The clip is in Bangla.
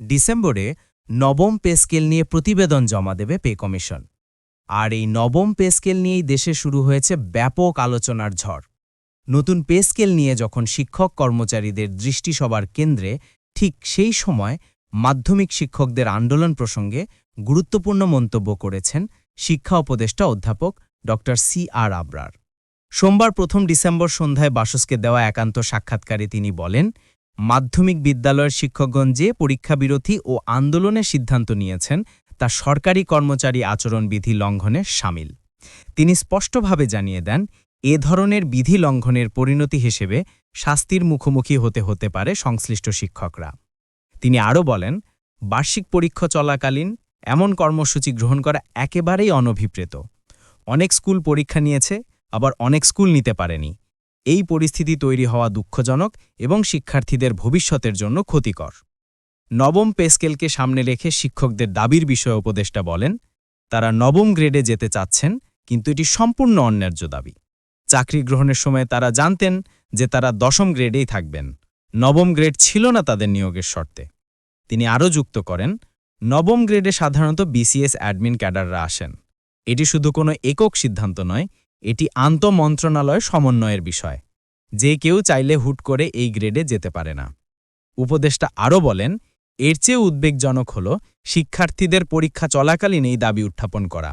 ডিসেম্বরে নবম পে স্কেল নিয়ে প্রতিবেদন জমা দেবে পে কমিশন। আর এই নবম পে স্কেল নিয়েই দেশে শুরু হয়েছে ব্যাপক আলোচনার ঝড়। নতুন পে স্কেল নিয়ে যখন শিক্ষক কর্মচারীদের দৃষ্টি সবার কেন্দ্রে, ঠিক সেই সময় মাধ্যমিক শিক্ষকদের আন্দোলন প্রসঙ্গে গুরুত্বপূর্ণ মন্তব্য করেছেন শিক্ষা উপদেষ্টা অধ্যাপক ড. C R Abrar. সোমবার প্রথম ডিসেম্বর সন্ধ্যায় বাসসকে দেওয়া একান্ত সাক্ষাৎকারে তিনি বলেন মাধ্যমিক বিদ্যালয়ের শিক্ষকগণ যে পরীক্ষা বিরোধী ও আন্দোলনের সিদ্ধান্ত নিয়েছেন, তা সরকারি কর্মচারী আচরণবিধি লঙ্ঘনের সামিল। তিনি স্পষ্টভাবে জানিয়ে দেন, এ ধরনের বিধি লঙ্ঘনের পরিণতি হিসেবে শাস্তির মুখোমুখি হতে হতে পারে সংশ্লিষ্ট শিক্ষকরা। তিনি আরও বলেন, বার্ষিক পরীক্ষা চলাকালীন এমন কর্মসূচি গ্রহণ করা একেবারেই অনভিপ্রেত। অনেক স্কুল পরীক্ষা নিয়েছে, আবার অনেক স্কুল নিতে পারেনি। এই পরিস্থিতি তৈরি হওয়া দুঃখজনক এবং শিক্ষার্থীদের ভবিষ্যতের জন্য ক্ষতিকর। নবম পেস্কেলকে সামনে রেখে শিক্ষকদের দাবির বিষয়ে উপদেষ্টা বলেন, তারা নবম গ্রেডে যেতে চাচ্ছেন, কিন্তু এটি সম্পূর্ণ অন্যায্য দাবি। চাকরি গ্রহণের সময় তারা জানতেন যে তারা দশম গ্রেডেই থাকবেন। নবম গ্রেড ছিল না তাদের নিয়োগের শর্তে। তিনি আরও যুক্ত করেন, নবম গ্রেডে সাধারণত বিসিএস অ্যাডমিন ক্যাডাররা আসেন। এটি শুধু কোনো একক সিদ্ধান্ত নয় এটি আন্ত মন্ত্রণালয় সমন্বয়ের বিষয়। যে কেউ চাইলে হুট করে এই গ্রেডে যেতে পারে না। উপদেষ্টা আরও বলেন, এর চেয়ে উদ্বেগজনক হল শিক্ষার্থীদের পরীক্ষা চলাকালীন এই দাবি উত্থাপন করা।